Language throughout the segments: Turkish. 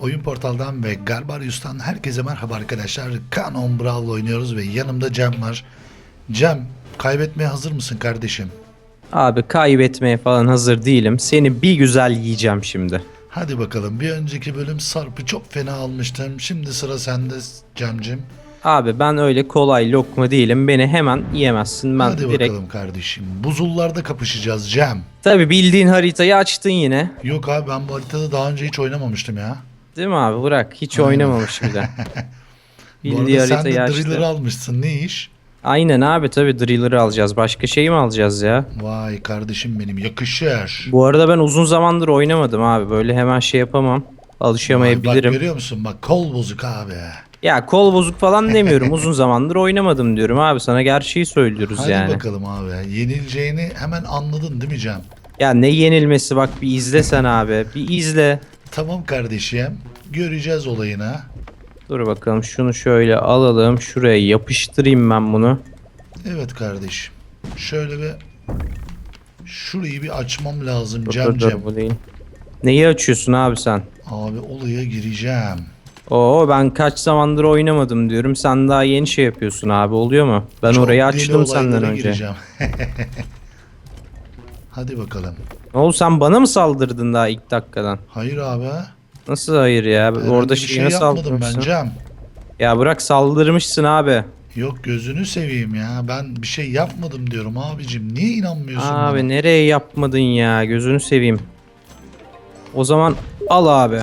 Oyun Portal'dan ve Garbarius'tan herkese merhaba arkadaşlar. Canon Brawl oynuyoruz ve yanımda Cem var. Cem, kaybetmeye hazır mısın kardeşim? Abi kaybetmeye falan hazır değilim. Seni bir güzel yiyeceğim şimdi. Hadi bakalım. Bir önceki bölüm Sarp'ı çok fena almıştım. Şimdi sıra sende Cem'cim. Abi ben öyle kolay lokma değilim. Beni hemen yiyemezsin. Ben Hadi direkt... bakalım kardeşim. Buzullarda kapışacağız Cem. Tabi bildiğin haritayı açtın yine. Yok abi ben bu haritada daha önce hiç oynamamıştım ya. Değil mi abi? Bırak. Hiç Aynen. oynamamış bile. bu Bildiği arada sen de açtı. almışsın. Ne iş? Aynen abi tabi Driller'ı alacağız. Başka şey mi alacağız ya? Vay kardeşim benim yakışır. Bu arada ben uzun zamandır oynamadım abi. Böyle hemen şey yapamam. Vay, bak Alışamayabilirim. görüyor musun? Bak kol bozuk abi. ya kol bozuk falan demiyorum. uzun zamandır oynamadım diyorum abi. Sana gerçeği söylüyoruz Hadi yani. bakalım abi. Yenileceğini hemen anladın değil mi Cem? Ya ne yenilmesi bak bir izle sen abi. Bir izle. Tamam kardeşim. Göreceğiz olayını. Dur bakalım şunu şöyle alalım. Şuraya yapıştırayım ben bunu. Evet kardeşim. Şöyle bir şurayı bir açmam lazım Dur, Cem dur, dur, Cem. bu değil. Neyi açıyorsun abi sen? Abi olaya gireceğim. Oo ben kaç zamandır oynamadım diyorum. Sen daha yeni şey yapıyorsun abi oluyor mu? Ben Çok orayı açtım senden önce. gireceğim. Hadi bakalım. Ne oldu sen bana mı saldırdın daha ilk dakikadan? Hayır abi. Nasıl hayır ya? Herhangi Orada bir şey nasıl yapmadım ben saldırmışsın? Cem. Ya bırak saldırmışsın abi. Yok gözünü seveyim ya. Ben bir şey yapmadım diyorum abicim. Niye inanmıyorsun bana? Abi nereye yapmadın ya? Gözünü seveyim. O zaman al abi.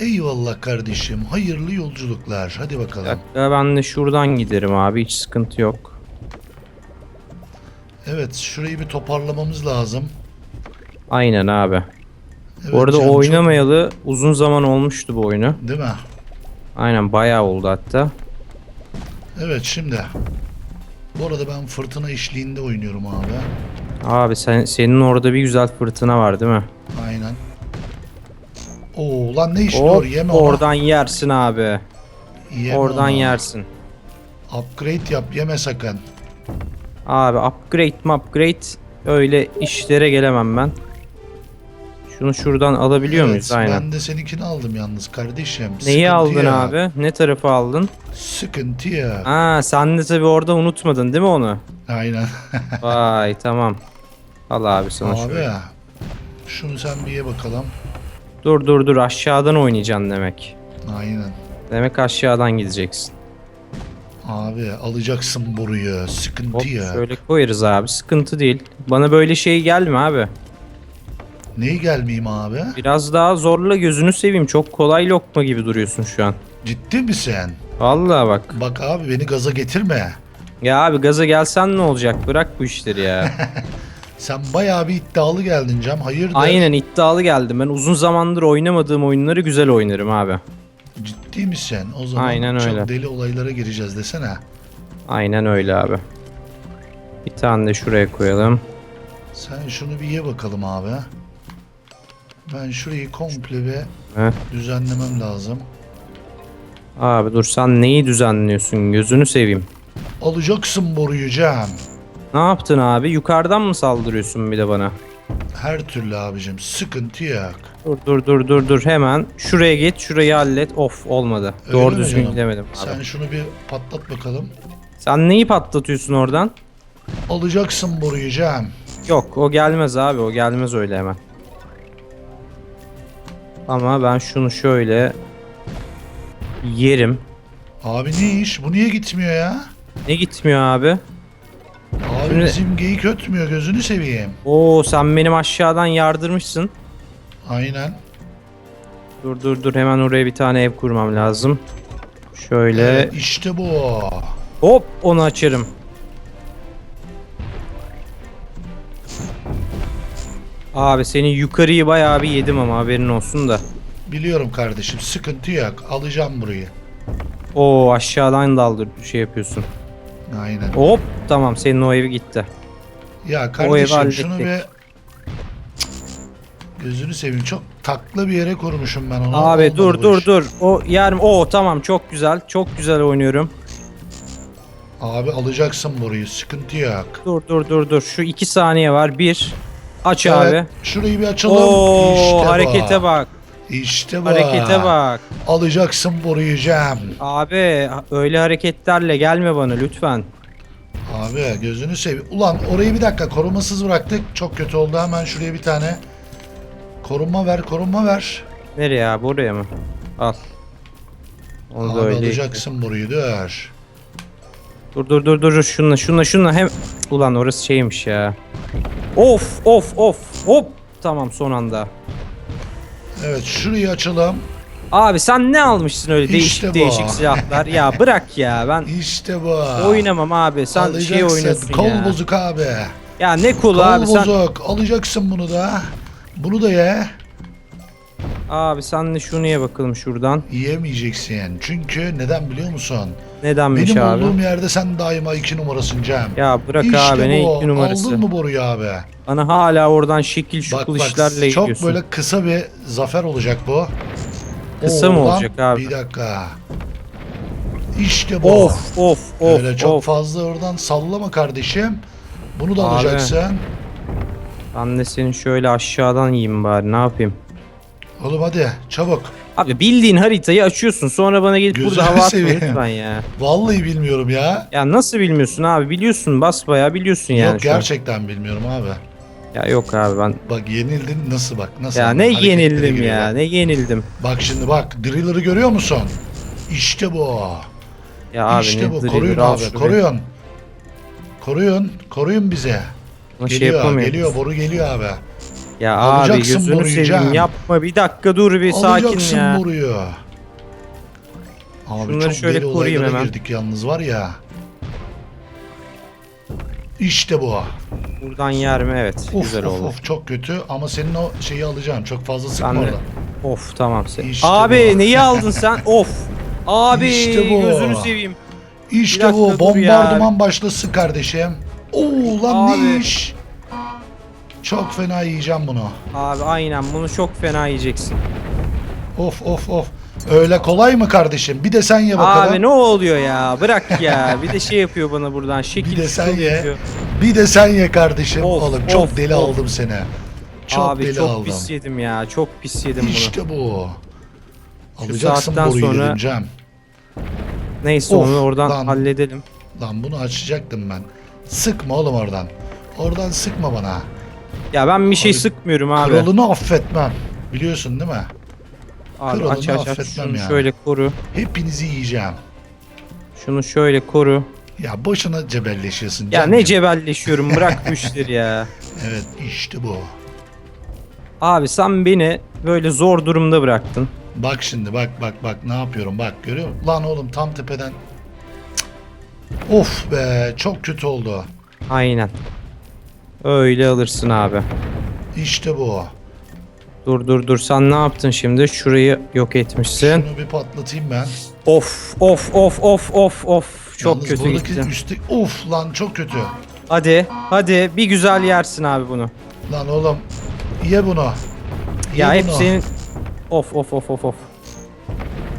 Eyvallah kardeşim. Hayırlı yolculuklar. Hadi bakalım. dakika ben de şuradan giderim abi. Hiç sıkıntı yok. Evet şurayı bir toparlamamız lazım. Aynen abi. Evet, Bu arada Cem, çok- oynamayalı uzun zaman olmuştu bu oyunu. Değil mi? Aynen bayağı oldu hatta. Evet şimdi. Bu arada ben fırtına işliğinde oynuyorum abi. Abi sen senin orada bir güzel fırtına var değil mi? Aynen. Oo lan ne iş Hop, doğru yeme onu. oradan yersin abi. Yeme oradan onu. yersin. Upgrade yap yeme sakın. Abi upgrade mi upgrade öyle işlere gelemem ben. Şunu şuradan alabiliyor evet, muyuz? Aynen. Ben de seninkini aldım yalnız kardeşim. Neyi aldın yok. abi? Ne tarafı aldın? Sıkıntı ya. Aa sen de tabii orada unutmadın değil mi onu? Aynen. Vay tamam. Al abi sana abi şöyle. şunu sen bir ye bakalım. Dur dur dur aşağıdan oynayacaksın demek. Aynen. Demek aşağıdan gideceksin. Abi alacaksın boruyu. Sıkıntı Hop ya. şöyle koyarız abi sıkıntı değil. Bana böyle şey gelme abi. Neyi gelmeyeyim abi? Biraz daha zorla gözünü seveyim. Çok kolay lokma gibi duruyorsun şu an. Ciddi misin? Vallahi bak. Bak abi beni gaza getirme. Ya abi gaza gelsen ne olacak? Bırak bu işleri ya. Sen bayağı bir iddialı geldin Cem. Hayırdır? Aynen iddialı geldim. Ben uzun zamandır oynamadığım oyunları güzel oynarım abi. Ciddi misin? O zaman Aynen çok öyle. deli olaylara gireceğiz desene. Aynen öyle abi. Bir tane de şuraya koyalım. Sen şunu bir ye bakalım abi. Ben şurayı komple bir Heh. düzenlemem lazım. Abi dur sen neyi düzenliyorsun? Gözünü seveyim. Alacaksın boruyu Cem. Ne yaptın abi? Yukarıdan mı saldırıyorsun bir de bana? Her türlü abicim. Sıkıntı yok. Dur dur dur dur dur hemen. Şuraya git şurayı hallet. Of olmadı. Öyle Doğru mi düzgün canım? gidemedim abi. Sen şunu bir patlat bakalım. Sen neyi patlatıyorsun oradan? Alacaksın boruyu Cem. Yok o gelmez abi o gelmez öyle hemen. Ama ben şunu şöyle yerim. Abi ne iş? Bu niye gitmiyor ya? Ne gitmiyor abi? Abi Şimdi- bizim geyik ötmüyor gözünü seveyim. Oo sen benim aşağıdan yardırmışsın. Aynen. Dur dur dur hemen oraya bir tane ev kurmam lazım. Şöyle Evet, işte bu. hop onu açarım. Abi seni yukarıyı bayağı bir yedim ama haberin olsun da. Biliyorum kardeşim sıkıntı yok. Alacağım burayı. Oo aşağıdan daldır şey yapıyorsun. Aynen. Hop tamam senin o evi gitti. Ya kardeşim şunu bir gözünü seveyim çok taklı bir yere kurmuşum ben onu. Abi Olmadı dur bu dur iş. dur. O yer o tamam çok güzel. Çok güzel oynuyorum. Abi alacaksın burayı sıkıntı yok. Dur dur dur dur. Şu iki saniye var. Bir. Aç Evet, abi. Şurayı bir açalım. Oo İşte bu. harekete bak. İşte bu. Harekete bak. Alacaksın boruyu Cem. Abi öyle hareketlerle gelme bana lütfen. Abi gözünü seveyim. Ulan orayı bir dakika korumasız bıraktık. Çok kötü oldu. Hemen şuraya bir tane korunma ver, korunma ver. Nereye abi oraya mı? Al. Onu da Abi öyle. alacaksın boruyu dur. Dur dur dur dur şunla şunla şunla hem ulan orası şeymiş ya. Of of of hop tamam son anda. Evet şurayı açalım. Abi sen ne almışsın öyle değişik İşte bu. değişik silahlar? ya bırak ya ben İşte bu. oynamam abi sen Alacaksın. şey oynuyorsun Kol ya. bozuk abi. Ya ne kolu Kol abi sen bozuk. Alacaksın bunu da. Bunu da ye. Abi sen de şunu ye bakalım şuradan. Yiyemeyeceksin. Çünkü neden biliyor musun? Nedenmiş Benim abi? olduğum yerde sen daima iki numarasın Cem. Ya bırak işte abi ne bu. iki numarası. Aldın mı boruyu abi? Bana hala oradan şekil Bak şukul bak işlerle çok gidiyorsun. böyle kısa bir zafer olacak bu. Kısa mı olacak abi? Bir dakika. İşte bu. Of of of Öyle çok of. fazla oradan sallama kardeşim. Bunu da Abi. alacaksın. Ben de seni şöyle aşağıdan yiyeyim bari ne yapayım? Oğlum hadi çabuk. Abi bildiğin haritayı açıyorsun sonra bana gelip Gözünü burada hava atma seveyim. lütfen ya. Vallahi bilmiyorum ya. Ya nasıl bilmiyorsun abi biliyorsun basbayağı biliyorsun yani Yok şu an. gerçekten bilmiyorum abi. Ya yok abi ben. Bak yenildin nasıl bak nasıl. Ya ne yenildim ya bak. ne yenildim. Bak şimdi bak Driller'ı görüyor musun? İşte bu. Ya abi işte ne bu. Koruyun al abi şurayı. koruyun. Koruyun. Koruyun bize. Ama şey Geliyor yapamıyorum. geliyor boru geliyor abi. Ya abi Alacaksın gözünü boruyu seveyim yapma bir dakika dur bir sakin Alacaksın ya. boruyu. Abi Şunları çok şöyle deli koruyayım olaylara hemen. girdik yalnız var ya. İşte bu. Buradan yer mi? Evet Of güzel of oldu. of çok kötü ama senin o şeyi alacağım. Çok fazla sıkma Ben de- orada. Of tamam sen. İşte abi bu. neyi aldın sen? Of. Abi İşte bu. gözünü seveyim. İşte dakika bu. Bombardıman başlasın kardeşim. Oo lan Abi. ne iş? Çok fena yiyeceğim bunu. Abi aynen bunu çok fena yiyeceksin. Of of of. Öyle kolay mı kardeşim? Bir de sen ye bakalım. Abi ne oluyor ya? Bırak ya. Bir de şey yapıyor bana buradan. Şekil Bir de sen şukul ye. yapıyor. Bir de sen ye kardeşim. Of, Oğlum çok of, deli of. aldım seni. Çok Abi deli çok aldım. pis yedim ya. Çok pis yedim bunu. İşte bu. Alacaksın saatten boruyu sonra- dedim Cem. Neyse Of, onu oradan lan. halledelim. Lan bunu açacaktım ben. Sıkma oğlum oradan. Oradan sıkma bana. Ya ben bir şey Abi, sıkmıyorum abi. Kralını affetmem. Biliyorsun değil mi? Abi kralını aç aç aç. affetmem Şunu yani. şöyle koru. Hepinizi yiyeceğim. Şunu şöyle koru. Ya boşuna cebelleşiyorsun. Ya ne cebelleşiyorum bırak bu işleri ya. Evet işte bu. Abi sen beni böyle zor durumda bıraktın. Bak şimdi bak bak bak ne yapıyorum bak görüyor musun? Lan oğlum tam tepeden. Cık. Of be çok kötü oldu. Aynen. Öyle alırsın abi. İşte bu. Dur dur dur sen ne yaptın şimdi? Şurayı yok etmişsin. Şunu bir patlatayım ben. Of of of of of of. Çok Yalnız kötü buradaki gitti. üstte of lan çok kötü. Hadi hadi bir güzel yersin abi bunu. Lan oğlum ye bunu. Ye Ya bunu. senin... Of of of of of.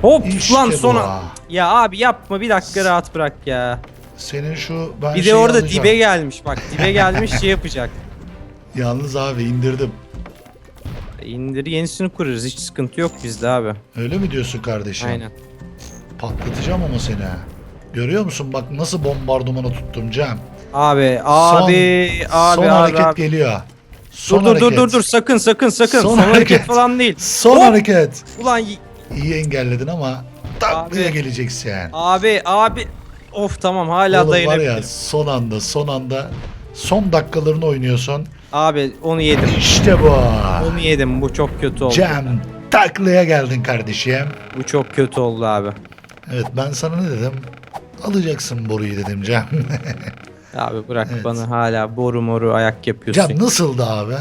Hop İşte lan bu. sona. Ya abi yapma bir dakika rahat bırak ya. Senin şu ben Bir de orada alacağım. dibe gelmiş bak dibe gelmiş şey yapacak. Yalnız abi indirdim. İndir yenisini kurarız hiç sıkıntı yok bizde abi. Öyle mi diyorsun kardeşim? Aynen. Patlatacağım ama seni. Görüyor musun bak nasıl bombardımanı tuttum Cem. Abi abi abi son abi, hareket abi. geliyor. Son Dur dur dur hareket. dur dur sakın sakın sakın. Son Son, hareket. hareket. falan değil. Son Hop! hareket. Ulan y- İyi engelledin ama taklaya Abi. geleceksin. abi abi. Of tamam hala Oğlum var ya son anda son anda son dakikalarını oynuyorsun. Abi onu yedim. İşte bu. Onu yedim. Bu çok kötü oldu. Cem taklaya geldin kardeşim. Bu çok kötü oldu abi. Evet ben sana ne dedim? Alacaksın boruyu dedim Cem. Abi bırak Evet. bana hala boru moru ayak yapıyorsun. Cem nasıldı abi?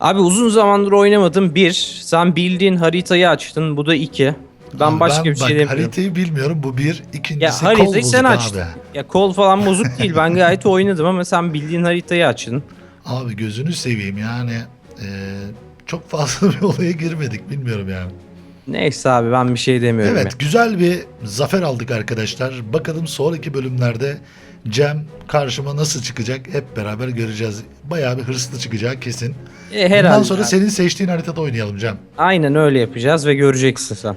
Abi uzun zamandır oynamadım. Bir, sen bildiğin haritayı açtın. Bu da iki. Ben Abi başka bir bak, şey demiyorum. Haritayı bilmiyorum bu bir. İkincisi Ya kol haritayı sen bozuk açtın. abi. Ya kol falan bozuk değil. Ben gayet oynadım ama sen bildiğin haritayı açtın. Abi gözünü seveyim yani. eee, çok fazla bir olaya girmedik bilmiyorum yani. Neyse abi ben bir şey demiyorum Evet güzel bir zafer aldık arkadaşlar. Bakalım sonraki bölümlerde Cem karşıma nasıl çıkacak hep beraber göreceğiz. Bayağı bir hırslı çıkacak kesin. ya. E, herhalde. Bundan sonra senin seçtiğin haritada oynayalım Cem. Aynen öyle yapacağız ve göreceksin sen.